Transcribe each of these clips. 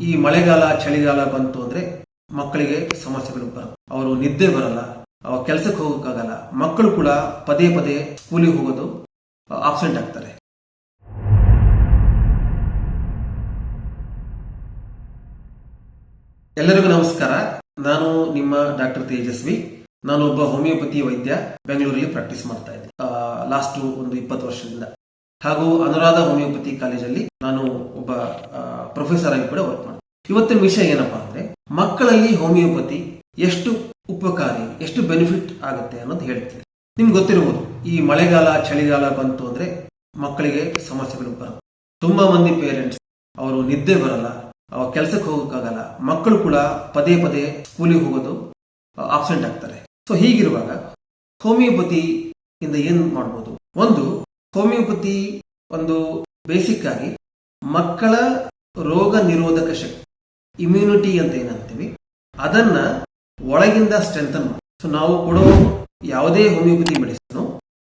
ಈ ಮಳೆಗಾಲ, ಚಳಿಗಾಲ ಬಂತು ಅಂದ್ರೆ ಮಕ್ಕಳಿಗೆ ಸಮಸ್ಯೆಗಳು ಬರುತ್ತೆ ಅವರು ನಿದ್ದೆ ಬರಲ್ಲ ಅವ್ರ ಕೆಲಸಕ್ಕೆ ಹೋಗೋಕ್ಕಾಗಲ್ಲ. ಮಕ್ಕಳು ಕೂಡ ಪದೇ ಪದೇ ಸ್ಕೂಲಿಗೆ ಹೋಗೋದು ಆಬ್ಸೆಂಟ್ ಆಗ್ತಾರೆ. ಎಲ್ಲರಿಗೂ ನಮಸ್ಕಾರ. ನಾನು ನಿಮ್ಮ ಡಾಕ್ಟರ್ ತೇಜಸ್ವಿ. ನಾನು ಒಬ್ಬ ಹೋಮಿಯೋಪತಿ ವೈದ್ಯ, ಬೆಂಗಳೂರಲ್ಲಿ ಪ್ರಾಕ್ಟೀಸ್ ಮಾಡ್ತಾ ಇದ್ದೆ. ಲಾಸ್ಟ್ ಒಂದು ಇಪ್ಪತ್ತು ವರ್ಷದಿಂದ. ಹಾಗೂ ಅನುರಾಧ ಹೋಮಿಯೋಪತಿ ಕಾಲೇಜಲ್ಲಿ ನಾನು ಒಬ್ಬ ಪ್ರೊಫೆಸರ್ ಆಗಿ ಕೂಡ ವರ್ಕ್ ಮಾಡ್ತೀನಿ ಇವತ್ತಿನ ವಿಷಯ ಏನಪ್ಪಾ ಅಂದ್ರೆ, ಮಕ್ಕಳಲ್ಲಿ ಹೋಮಿಯೋಪತಿ ಎಷ್ಟು ಉಪಕಾರಿ, ಎಷ್ಟು ಬೆನಿಫಿಟ್ ಆಗುತ್ತೆ ಅನ್ನೋದು ಹೇಳ್ತೀನಿ. ನಿಮ್ಗೆ ಗೊತ್ತಿರಬಹುದು ಈ ಮಳೆಗಾಲ, ಚಳಿಗಾಲ ಬಂತು ಅಂದ್ರೆ ಮಕ್ಕಳಿಗೆ ಸಮಸ್ಯೆಗಳು ಬರುತ್ತೆ. ತುಂಬಾ ಮಂದಿ ಪೇರೆಂಟ್ಸ್ ಅವರು ನಿದ್ದೆ ಬರಲ್ಲ ಅವ್ರ ಕೆಲಸಕ್ಕೆ ಹೋಗೋಕ್ಕಾಗಲ್ಲ, ಮಕ್ಕಳು ಕೂಡ ಪದೇ ಪದೇ ಸ್ಕೂಲಿಗೆ ಹೋಗೋದು ಆಬ್ಸೆಂಟ್ ಆಗ್ತಾರೆ. ಸೊ ಹೀಗಿರುವಾಗ ಹೋಮಿಯೋಪತಿ ಇಂದ ಏನ್ ಮಾಡ್ಬೋದು? ಒಂದು ಹೋಮಿಯೋಪತಿ ಒಂದು ಬೇಸಿಕ್ ಆಗಿ ಮಕ್ಕಳ ರೋಗ ನಿರೋಧಕ ಶಕ್ತಿ ಇಮ್ಯುನಿಟಿ ಅಂತ ಏನಂತೀವಿ, ಅದನ್ನ ಒಳಗಿಂದ ಸ್ಟ್ರೆಂಥನ್ ಸೊ ನಾವು ಕೊಡೋ ಯಾವುದೇ ಹೋಮಿಯೋಪತಿ ಮೆಡಿಸಿನ್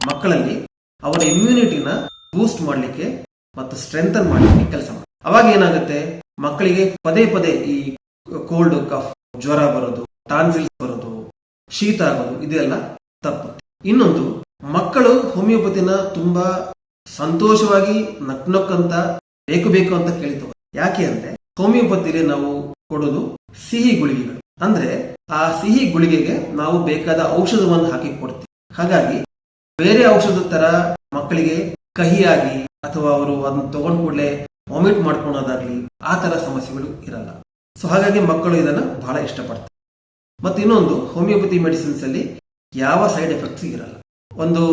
ಮಕ್ಕಳಲ್ಲಿ ಅವರ ಇಮ್ಯುನಿಟಿನ ಬೂಸ್ಟ್ ಮಾಡಲಿಕ್ಕೆ ಮತ್ತು ಸ್ಟ್ರೆಂಥನ್ ಮಾಡಲಿಕ್ಕೆ ಕೆಲಸ ಮಾಡಿ. ಅವಾಗ ಏನಾಗುತ್ತೆ? ಮಕ್ಕಳಿಗೆ ಪದೇ ಪದೇ ಈ ಕೋಲ್ಡ್ ಕಫ್ ಜ್ವರ ಬರೋದು ಟಾನ್ಸಿಲ್ಸ್ ಬರೋದು, ಶೀತ ಆಗೋದು, ಇದೆಲ್ಲ ತಪ್ಪುತ್ತೆ. ಇನ್ನೊಂದು ಮಕ್ಕಳು ಹೋಮಿಯೋಪತಿನ ತುಂಬಾ ಸಂತೋಷವಾಗಿ ನಕ್ ನಕ್ ಅಂತ ಬೇಕು ಬೇಕು ಅಂತ ಕೇಳ್ತವೆ ಯಾಕೆ ಅಂದ್ರೆ ಹೋಮಿಯೋಪತಿಲಿ ನಾವು ಕೊಡೋದು ಸಿಹಿ ಗುಳಿಗೆಗಳು. ಅಂದ್ರೆ ಆ ಸಿಹಿ ಗುಳಿಗೆಗೆ ನಾವು ಬೇಕಾದ ಔಷಧವನ್ನು ಹಾಕಿ ಕೊಡ್ತೀವಿ. ಹಾಗಾಗಿ ಬೇರೆ ಔಷಧದ ತರ ಮಕ್ಕಳಿಗೆ ಕಹಿಯಾಗಿ ಅಥವಾ ಅವರು ಅದನ್ನ ತಗೊಂಡ್ ಕೂಡಲೇ ವಾಮಿಟ್ ಮಾಡ್ಕೊಳೋದಾಗ್ಲಿ ಆ ತರ ಸಮಸ್ಯೆಗಳು ಇರಲ್ಲ. ಸೊ ಹಾಗಾಗಿ ಮಕ್ಕಳು ಇದನ್ನ ಬಹಳ ಇಷ್ಟಪಡ್ತಾರೆ. ಮತ್ತೆ ಇನ್ನೊಂದು ಹೋಮಿಯೋಪತಿ ಮೆಡಿಸಿನ್ಸ್ ಅಲ್ಲಿ ಯಾವ ಸೈಡ್ ಎಫೆಕ್ಟ್ಸ್ ಇರಲ್ಲ. ಒಂದು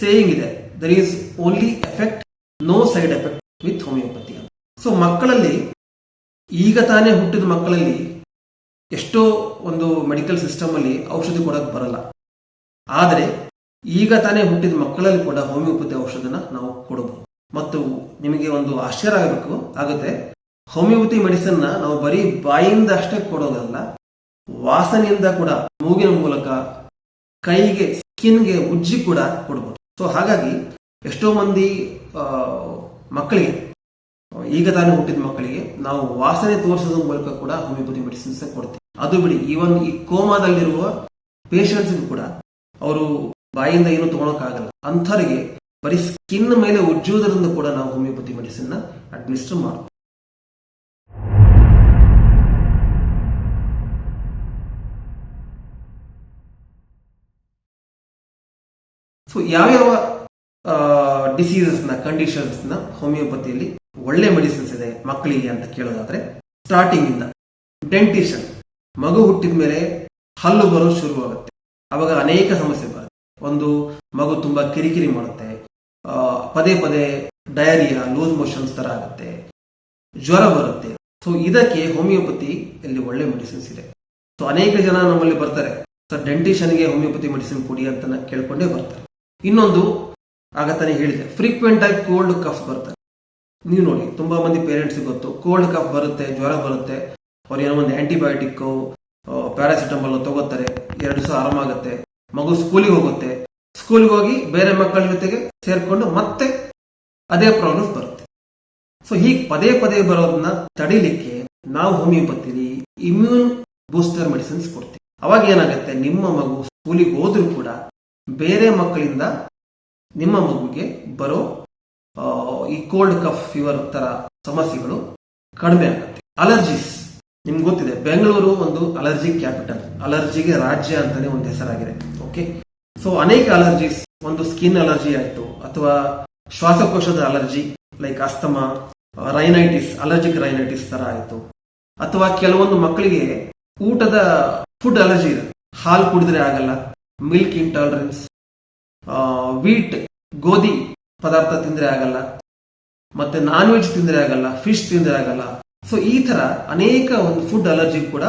ಸೇಯಿಂಗ್ ಇದೆ. There is only effect no side effect with homeopathy ಅಂತ ಸೊ ಮಕ್ಕಳಲ್ಲಿ, ಈಗ ತಾನೇ ಹುಟ್ಟಿದ ಮಕ್ಕಳಲ್ಲಿ ಎಷ್ಟೋ ಒಂದು ಮೆಡಿಕಲ್ ಸಿಸ್ಟಮ್ ಅಲ್ಲಿ ಔಷಧಿ ಕೊಡಕ್ ಬರಲ್ಲ. ಆದರೆ, ಈಗ ತಾನೇ ಹುಟ್ಟಿದ ಮಕ್ಕಳಲ್ಲಿ ಕೂಡ ಹೋಮಿಯೋಪತಿ ಔಷಧನ ನಾವು ಕೊಡಬಹುದು ಮತ್ತು ನಿಮಗೆ ಒಂದು ಆಶ್ಚರ್ಯ ಆಗಬೇಕು, ಆಗುತ್ತೆ. ಹೋಮಿಯೋಪತಿ ಮೆಡಿಸನ್ ನಾವು ಬರೀ ಬಾಯಿಯಿಂದ ಅಷ್ಟೇ ಕೊಡೋದಲ್ಲ, ವಾಸನೆಯಿಂದ ಕೂಡ, ಮೂಗಿನ ಮೂಲಕ, ಕೈಗೆ ಸ್ಕಿನ್ಗೆ ಉಜ್ಜಿ ಕೂಡ ಕೊಡಬಹುದು ಸೊ ಹಾಗಾಗಿ ಎಷ್ಟೋ ಮಂದಿ ಮಕ್ಕಳಿಗೆ, ಈಗ ತಾನೇ ಹುಟ್ಟಿದ ಮಕ್ಕಳಿಗೆ ನಾವು ವಾಸನೆ ತೋರಿಸೋದ್ರ ಮೂಲಕ ಕೂಡ ಹೋಮಿಯೋಪತಿ ಮೆಡಿಸಿನ್ಸ್ ಕೊಡ್ತೀವಿ. ಅದು ಬಿಡಿ ಈವನ್ ಈ ಕೋಮಾದಲ್ಲಿರುವ ಪೇಷಂಟ್ಸ್ಗೂ ಕೂಡ ಅವರು ಬಾಯಿಂದ ಏನು ತಗೊಳಕ್ಕಾಗಲ್ಲ. ಅಂಥವರಿಗೆ ಬರೀ ಸ್ಕಿನ್ ಮೇಲೆ ಉಜ್ಜುವುದರಿಂದ ಕೂಡ ನಾವು ಹೋಮಿಯೋಪತಿ ಮೆಡಿಸಿನ್ ಅಡ್ಮಿನಿಸ್ಟರ್ ಮಾಡ್ತೀವಿ. ಸೊ ಯಾವ್ಯಾವ ಡಿಸೀಸಸ್ನ ಕಂಡೀಷನ್ಸ್ನ ಹೋಮಿಯೋಪತಿಯಲ್ಲಿ ಒಳ್ಳೆ ಮೆಡಿಸಿನ್ಸ್ ಇದೆ ಮಕ್ಕಳಿಗೆ ಅಂತ ಕೇಳೋದಾದ್ರೆ ಸ್ಟಾರ್ಟಿಂಗ್ ಇಂದ ಡೆಂಟಿಷನ್ ಮಗು ಹುಟ್ಟಿದ ಮೇಲೆ ಹಲ್ಲು ಬರೋದು ಶುರುವಾಗುತ್ತೆ. ಅವಾಗ ಅನೇಕ ಸಮಸ್ಯೆ ಬರುತ್ತೆ. ಒಂದು, ಮಗು ತುಂಬಾ ಕಿರಿಕಿರಿ ಮಾಡುತ್ತೆ ಪದೇ ಪದೇ ಡಯರಿಯಾ ಲೂಸ್ ಮೋಷನ್ಸ್ ತರ ಆಗುತ್ತೆ, ಜ್ವರ ಬರುತ್ತೆ. ಸೊ ಇದಕ್ಕೆ ಹೋಮಿಯೋಪತಿ ಇಲ್ಲಿ ಒಳ್ಳೆ ಮೆಡಿಸಿನ್ಸ್ ಇದೆ. ಸೊ ಅನೇಕ ಜನ ನಮ್ಮಲ್ಲಿ ಬರ್ತಾರೆ. ಸರ್ ಡೆಂಟಿಷನ್ಗೆ ಹೋಮಿಯೋಪತಿ ಮೆಡಿಸಿನ್ ಕೊಡಿ ಅಂತ ಕೇಳ್ಕೊಂಡೇ ಬರ್ತಾರೆ. ಇನ್ನೊಂದು ಆಗ ತಾನೇ ಹೇಳಿದೆ. ಫ್ರೀಕ್ವೆಂಟ್ ಆಗಿ ಕೋಲ್ಡ್ ಕಫ್ ಬರುತ್ತೆ. ನೀವು ನೋಡಿ, ತುಂಬಾ ಮಂದಿ ಪೇರೆಂಟ್ಸ್ ಗೊತ್ತು ಕೋಲ್ಡ್ ಕಫ್ ಬರುತ್ತೆ, ಜ್ವರ ಬರುತ್ತೆ. ಅವ್ರು ಏನೋ ಒಂದು ಆಂಟಿಬಯೋಟಿಕ್ ಪ್ಯಾರಾಸಿಟಮಲ್ ತಗೋತಾರೆ. ಎರಡು ದಿವಸ ಆರಾಮಾಗುತ್ತೆ. ಮಗು ಸ್ಕೂಲಿಗೆ ಹೋಗುತ್ತೆ. ಸ್ಕೂಲ್ಗೆ ಹೋಗಿ ಬೇರೆ ಮಕ್ಕಳ ಜೊತೆಗೆ ಸೇರ್ಕೊಂಡು ಮತ್ತೆ ಅದೇ ಪ್ರಾಬ್ಲಮ್ ಬರುತ್ತೆ. ಸೊ ಹೀಗೆ ಪದೇ ಪದೇ ಬರೋದನ್ನ ತಡಿಲಿಕ್ಕೆ ನಾವು ಹೋಮಿಯೋಪತಿಲಿ ಇಮ್ಯೂನ್ ಬೂಸ್ಟರ್ ಮೆಡಿಸಿನ್ಸ್ ಕೊಡ್ತೀವಿ. ಅವಾಗ ಏನಾಗುತ್ತೆ? ನಿಮ್ಮ ಮಗು ಸ್ಕೂಲಿಗೆ ಹೋದ್ರೂ ಕೂಡ ಬೇರೆ ಮಕ್ಕಳಿಂದ ನಿಮ್ಮ ಮಗುಗೆ ಬರೋ ಈ ಕೋಲ್ಡ್ ಕಫ್ ಫೀವರ್ ತರ ಸಮಸ್ಯೆಗಳು ಕಡಿಮೆ ಆಗುತ್ತೆ. ಅಲರ್ಜೀಸ್ ನಿಮ್ಗೆ ಗೊತ್ತಿದೆ, ಬೆಂಗಳೂರು ಒಂದು ಅಲರ್ಜಿ ಕ್ಯಾಪಿಟಲ್ ಅಲರ್ಜಿಗೆ ರಾಜ್ಯ ಅಂತಾನೆ ಒಂದು ಹೆಸರಾಗಿದೆ ಓಕೆ ಸೊ ಅನೇಕ ಅಲರ್ಜೀಸ್ ಒಂದು ಸ್ಕಿನ್ ಅಲರ್ಜಿ ಆಯ್ತು, ಅಥವಾ ಶ್ವಾಸಕೋಶದ allergy like asthma rhinitis allergic rhinitis ತರ ಆಯ್ತು. ಅಥವಾ ಕೆಲವೊಂದು ಮಕ್ಕಳಿಗೆ ಊಟದ ಫುಡ್ ಅಲರ್ಜಿ ಇದೆ. ಹಾಲು ಕುಡಿದ್ರೆ ಆಗಲ್ಲ ಮಿಲ್ಕ್ ಇಂಟಾಲರೆನ್ಸ್ ವೀಟ್ ಗೋಧಿ ಪದಾರ್ಥ ತಿಂದರೆ ಆಗಲ್ಲ, ಮತ್ತೆ ನಾನ್ ವೆಜ್ ತಿಂದರೆ ಆಗಲ್ಲ ಫಿಶ್ ತಿಂದರೆ ಆಗಲ್ಲ. ಸೊ ಈ ತರ ಅನೇಕ ಒಂದು ಫುಡ್ ಅಲರ್ಜಿ ಕೂಡ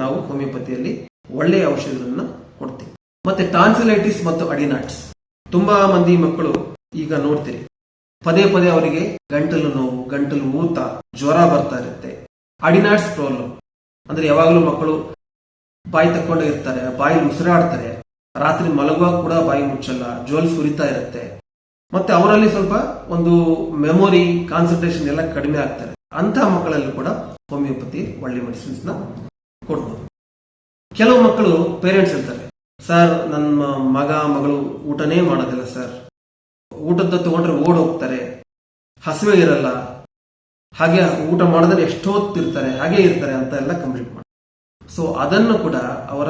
ನಾವು ಹೋಮಿಯೋಪತಿಯಲ್ಲಿ ಒಳ್ಳೆಯ ಔಷಧಗಳನ್ನ ಕೊಡ್ತೀವಿ. ಮತ್ತೆ ಟಾನ್ಸಿಲೈಟಿಸ್ ಮತ್ತು ಅಡಿನಾಟ್ಸ್ ತುಂಬಾ ಮಂದಿ ಮಕ್ಕಳು ಈಗ ನೋಡ್ತೀರಿ. ಪದೇ ಪದೇ ಅವರಿಗೆ ಗಂಟಲು ನೋವು, ಗಂಟಲು ಊತ, ಜ್ವರ ಬರ್ತಾ ಇರುತ್ತೆ. ಅಡಿನಾಟ್ಸ್ ಪ್ರಾಬ್ಲಮ್ ಅಂದ್ರೆ ಯಾವಾಗಲೂ ಮಕ್ಕಳು ಬಾಯಿ ತಕ್ಕೊಂಡು ಇರ್ತಾರೆ ಬಾಯಿ ಉಸಿರಾಡ್ತಾರೆ. ರಾತ್ರಿ ಮಲಗುವಾಗ ಕೂಡ ಬಾಯಿ ಮುಚ್ಚಲ್ಲ, ಜೋಲ್ ಸುರಿತಾ ಇರುತ್ತೆ. ಮತ್ತೆ ಅವರಲ್ಲಿ ಸ್ವಲ್ಪ ಒಂದು ಮೆಮೊರಿ ಕಾನ್ಸಂಟ್ರೇಷನ್ ಎಲ್ಲ ಕಡಿಮೆ ಆಗ್ತಾರೆ ಅಂತ ಮಕ್ಕಳಲ್ಲಿ ಕೂಡ ಹೋಮಿಯೋಪತಿ ಒಳ್ಳೆ ಮೆಡಿಸಿನ್ಸ್ನ ಕೊಡ್ಬೋದು. ಕೆಲವು ಮಕ್ಕಳು ಪೇರೆಂಟ್ಸ್ ಇರ್ತಾರೆ. ಸರ್ ನನ್ನ ಮಗ, ಮಗಳು ಊಟನೇ ಮಾಡೋದಿಲ್ಲ ಸರ್ ಊಟದ ತಗೊಂಡ್ರೆ ಓಡ್ ಹೋಗ್ತಾರೆ ಹಸಿವೆ ಇರಲ್ಲ. ಹಾಗೆ ಊಟ ಮಾಡಿದ್ರೆ ಎಷ್ಟೊತ್ತಿರ್ತಾರೆ, ಹಾಗೆ ಇರ್ತಾರೆ ಅಂತ ಎಲ್ಲ ಕಂಪ್ಲೀಟ್ ಮಾಡಿ. ಸೊ ಅದನ್ನು ಕೂಡ ಅವರ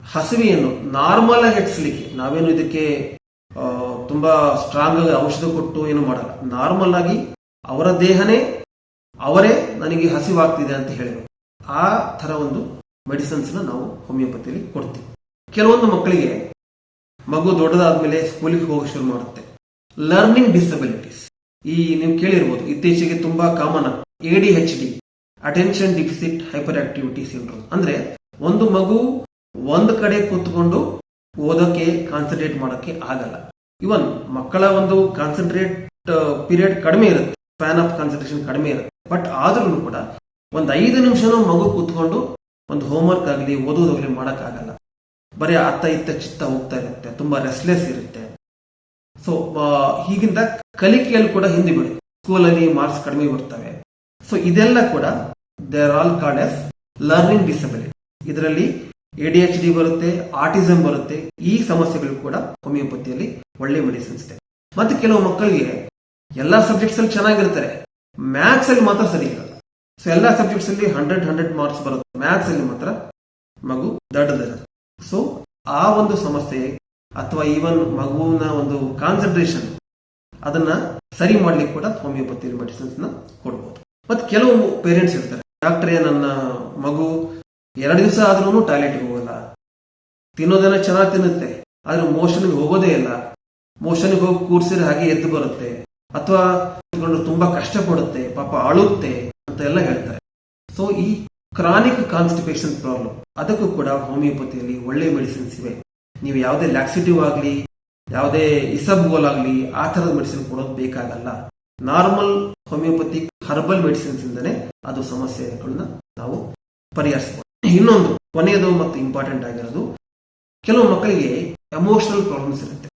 ಹಸಿವೆಯನ್ನು ನಾರ್ಮಲ್ ಆಗಿ ಹೆಚ್ಚಿಸಲಿಕ್ಕೆ ನಾವೇನು ಇದಕ್ಕೆ ತುಂಬಾ ಸ್ಟ್ರಾಂಗ್ ಆಗಿ ಔಷಧ ಕೊಟ್ಟು ಏನು ಮಾಡಲ್ಲ. ನಾರ್ಮಲ್ ಆಗಿ ಅವರ ದೇಹನೇ ಅವರೇ ನನಗೆ ಹಸಿವಾಗ್ತಿದೆ ಅಂತ ಹೇಳಬೇಕು. ಆ ತರ ಒಂದು ಮೆಡಿಸಿನ್ಸ್ ನಾವು ಹೋಮಿಯೋಪತಿಯಲ್ಲಿ ಕೊಡ್ತೀವಿ. ಕೆಲವೊಂದು ಮಕ್ಕಳಿಗೆ ಮಗು ದೊಡ್ಡದಾದ್ಮೇಲೆ ಸ್ಕೂಲಿಗೆ ಹೋಗಿ ಶುರು ಮಾಡುತ್ತೆ. ಲರ್ನಿಂಗ್ ಡಿಸಬಿಲಿಟೀಸ್ ಈ ನೀವು ಕೇಳಿರ್ಬೋದು, ಇತ್ತೀಚೆಗೆ ತುಂಬಾ common A D H D attention deficit hyper activities syndrome ಅಂದ್ರೆ ಒಂದು ಮಗು ಒಂದು ಕಡೆ ಕೂತ್ಕೊಂಡು ಓದೋಕೆ ಕಾನ್ಸಂಟ್ರೇಟ್ ಮಾಡೋಕೆ ಆಗಲ್ಲ. ಇವನ್ ಮಕ್ಕಳ ಒಂದು ಕಾನ್ಸಂಟ್ರೇಟ್ ಪೀರಿಯಡ್ ಕಡಿಮೆ ಇರುತ್ತೆ. ಫ್ಯಾನ್ ಆಫ್ ಕಾನ್ಸಂಟ್ರೇಷನ್ ಕಡಿಮೆ ಇರುತ್ತೆ. ಬಟ್ ಆದ್ರೂ ಕೂಡ ಒಂದು ಐದು ನಿಮಿಷನೂ ಮಗು ಕೂತ್ಕೊಂಡು ಒಂದು ಹೋಮ್ವರ್ಕ್ ಆಗಲಿ ಓದೋದಾಗಲಿ ಮಾಡೋಕ್ಕಾಗಲ್ಲ ಬರೀ ಅತ್ತ ಇತ್ತ ಚಿತ್ತ ಹೋಗ್ತಾ ಇರುತ್ತೆ. ತುಂಬಾ ರೆಸ್ಲೆಸ್ ಇರುತ್ತೆ. ಸೊ ಹೀಗಿಂದ ಕಲಿಕೆಯಲ್ಲಿ ಕೂಡ ಹಿಂದೆ ಬಿಡಿ ಸ್ಕೂಲಲ್ಲಿ ಮಾರ್ಕ್ಸ್ ಕಡಿಮೆ ಬರ್ತವೆ. ಸೊ ಇದೆಲ್ಲ ಕೂಡ they are all called as learning disability ಇದರಲ್ಲಿ ಎ ಡಿ ಎಚ್ ಡಿ ಬರುತ್ತೆ ಆಟಿಸಮ್ ಬರುತ್ತೆ, ಈ ಸಮಸ್ಯೆಗಳು ಕೂಡ ಹೋಮಿಯೋಪತಿಯಲ್ಲಿ ಒಳ್ಳೆ ಮೆಡಿಸಿನ್ಸ್ ಇದೆ. ಮತ್ತೆ ಕೆಲವು ಮಕ್ಕಳಿಗೆ ಎಲ್ಲಾ ಸಬ್ಜೆಕ್ಟ್ಸ್ ಅಲ್ಲಿ ಚೆನ್ನಾಗಿರ್ತಾರೆ. ಮ್ಯಾಥ್ಸ್ ಅಲ್ಲಿ ಮಾತ್ರ ಸರಿ ಇರಲ್ಲ ಸೊ ಎಲ್ಲಾ ಸಬ್ಜೆಕ್ಟ್ಸ್ ಅಲ್ಲಿ ಹಂಡ್ರೆಡ್ ಹಂಡ್ರೆಡ್ ಮಾರ್ಕ್ಸ್ ಬರುತ್ತೆ. ಮ್ಯಾಥ್ಸ್ ಅಲ್ಲಿ ಮಾತ್ರ ಮಗು ದೊಡ್ಡದಿರುತ್ತೆ ಸೊ ಆ ಒಂದು ಸಮಸ್ಯೆ ಅಥವಾ ಈವನ್ ಮಗುವಿನ ಒಂದು ಕಾನ್ಸಂಟ್ರೇಷನ್ ಅದನ್ನ ಸರಿ ಮಾಡ್ಲಿಕ್ಕೆ ಕೂಡ ಹೋಮಿಯೋಪತಿ ಮೆಡಿಸಿನ್ಸ್ನ ಕೊಡ್ಬೋದು. ಮತ್ತೆ ಕೆಲವು ಪೇರೆಂಟ್ಸ್ ಇರ್ತಾರೆ ಡಾಕ್ಟ್ರೇ, ನನ್ನ ಮಗು ಎರಡು ದಿವಸ ಆದ್ರೂ ಟಾಯ್ಲೆಟ್ಗೆ ಹೋಗಲ್ಲ. ತಿನ್ನೋದೆಲ್ಲ ಚೆನ್ನಾಗಿ ತಿನ್ನುತ್ತೆ, ಆದ್ರೆ ಮೋಷನ್ಗೆ ಹೋಗೋದೇ ಇಲ್ಲ. ಮೋಷನ್ಗೆ ಹೋಗಿ ಕೂರ್ಸಿದ್ರೆ ಹಾಗೆ ಎದ್ದು ಬರುತ್ತೆ. ಅಥವಾ ತುಂಬಾ ಕಷ್ಟ ಪಡುತ್ತೆ ಪಾಪ ಅಳುತ್ತೆ ಅಂತ ಎಲ್ಲ ಹೇಳ್ತಾರೆ. ಸೊ ಈ ಕ್ರಾನಿಕ್ ಕಾನ್ಸ್ಟಿಪೇಷನ್ ಪ್ರಾಬ್ಲಮ್ ಅದಕ್ಕೂ ಕೂಡ ಹೋಮಿಯೋಪತಿಯಲ್ಲಿ ಒಳ್ಳೆ ಮೆಡಿಸಿನ್ಸ್ ಇವೆ. ನೀವು ಯಾವುದೇ ಲ್ಯಾಕ್ಸಿಟಿವ್ ಆಗಲಿ, ಯಾವುದೇ ಇಸಬ್ಗೋಲ್ ಆಗಲಿ, ಆ ಥರದ ಮೆಡಿಸಿನ್ ಕೊಡೋದು ಬೇಕಾಗಲ್ಲ. ನಾರ್ಮಲ್ ಹೋಮಿಯೋಪತಿ ಹರ್ಬಲ್ ಮೆಡಿಸಿನ್ಸ್ ಇಂದನೇ ಅದು ಸಮಸ್ಯೆಗಳನ್ನ ನಾವು ಪರಿಹರಿಸಬಹುದು ಇನ್ನೊಂದು ಕೊನೆಯದು ಮತ್ತು ಇಂಪಾರ್ಟೆಂಟ್ ಆಗಿರೋದು, ಕೆಲವು ಮಕ್ಕಳಿಗೆ ಎಮೋಷನಲ್ ಪ್ರಾಬ್ಲಮ್ಸ್ ಇರುತ್ತೆ.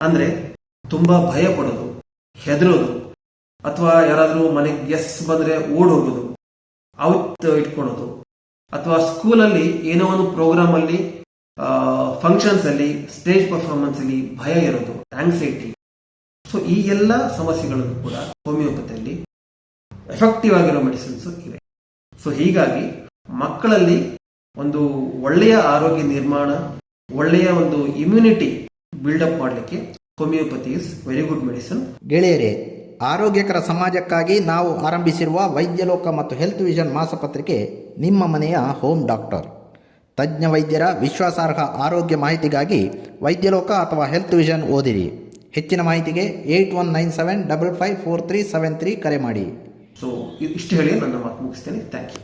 ಅಂದ್ರೆ ತುಂಬಾ ಭಯ ಪಡೋದು ಹೆದರೋದು, ಅಥವಾ ಯಾರಾದರೂ ಮನೆಗೆ ಗೆಸ್ಟ್ಸ್ ಬಂದ್ರೆ ಓಡೋಗೋದು ಔತ್ ಇಟ್ಕೊಳೋದು, ಅಥವಾ ಸ್ಕೂಲಲ್ಲಿ ಏನೋ ಒಂದು ಪ್ರೋಗ್ರಾಮ್ ಅಲ್ಲಿ ಫಂಕ್ಷನ್ಸ್ ಅಲ್ಲಿ ಸ್ಟೇಜ್ ಪರ್ಫಾರ್ಮೆನ್ಸ್ ಅಲ್ಲಿ ಭಯ ಇರೋದು ಆಂಗ್ಸೈಟಿ ಸೊ ಈ ಎಲ್ಲ ಸಮಸ್ಯೆಗಳನ್ನು ಕೂಡ ಹೋಮಿಯೋಪತಿಯಲ್ಲಿ ಎಫೆಕ್ಟಿವ್ ಆಗಿರೋ ಮೆಡಿಸಿನ್ಸ್ ಇವೆ. ಸೊ ಹೀಗಾಗಿ ಮಕ್ಕಳಲ್ಲಿ ಒಂದು ಒಳ್ಳೆಯ ಆರೋಗ್ಯ ನಿರ್ಮಾಣ ಒಳ್ಳೆಯ ಒಂದು ಇಮ್ಯುನಿಟಿ ಬಿಲ್ಡಪ್ ಮಾಡಲಿಕ್ಕೆ homeopathy is very good medicine ಗೆಳೆಯರೇ ಆರೋಗ್ಯಕರ ಸಮಾಜಕ್ಕಾಗಿ ನಾವು ಆರಂಭಿಸಿರುವ ವೈದ್ಯಲೋಕ ಮತ್ತು ಹೆಲ್ತ್ ವಿಷನ್ ಮಾಸಪತ್ರಿಕೆ ನಿಮ್ಮ ಮನೆಯ ಹೋಮ್ ಡಾಕ್ಟರ್ ತಜ್ಞ ವೈದ್ಯರ ವಿಶ್ವಾಸಾರ್ಹ ಆರೋಗ್ಯ ಮಾಹಿತಿಗಾಗಿ ವೈದ್ಯಲೋಕ ಅಥವಾ ಹೆಲ್ತ್ ವಿಷನ್ ಓದಿರಿ. ಹೆಚ್ಚಿನ ಮಾಹಿತಿಗೆ eight one nine seven double five four three seven three ಕರೆ ಮಾಡಿ. ಸೊ ಇಷ್ಟು ಹೇಳಿ ನನ್ನ ಮಾತು ಮುಗಿಸ್ತೇನೆ. Thank you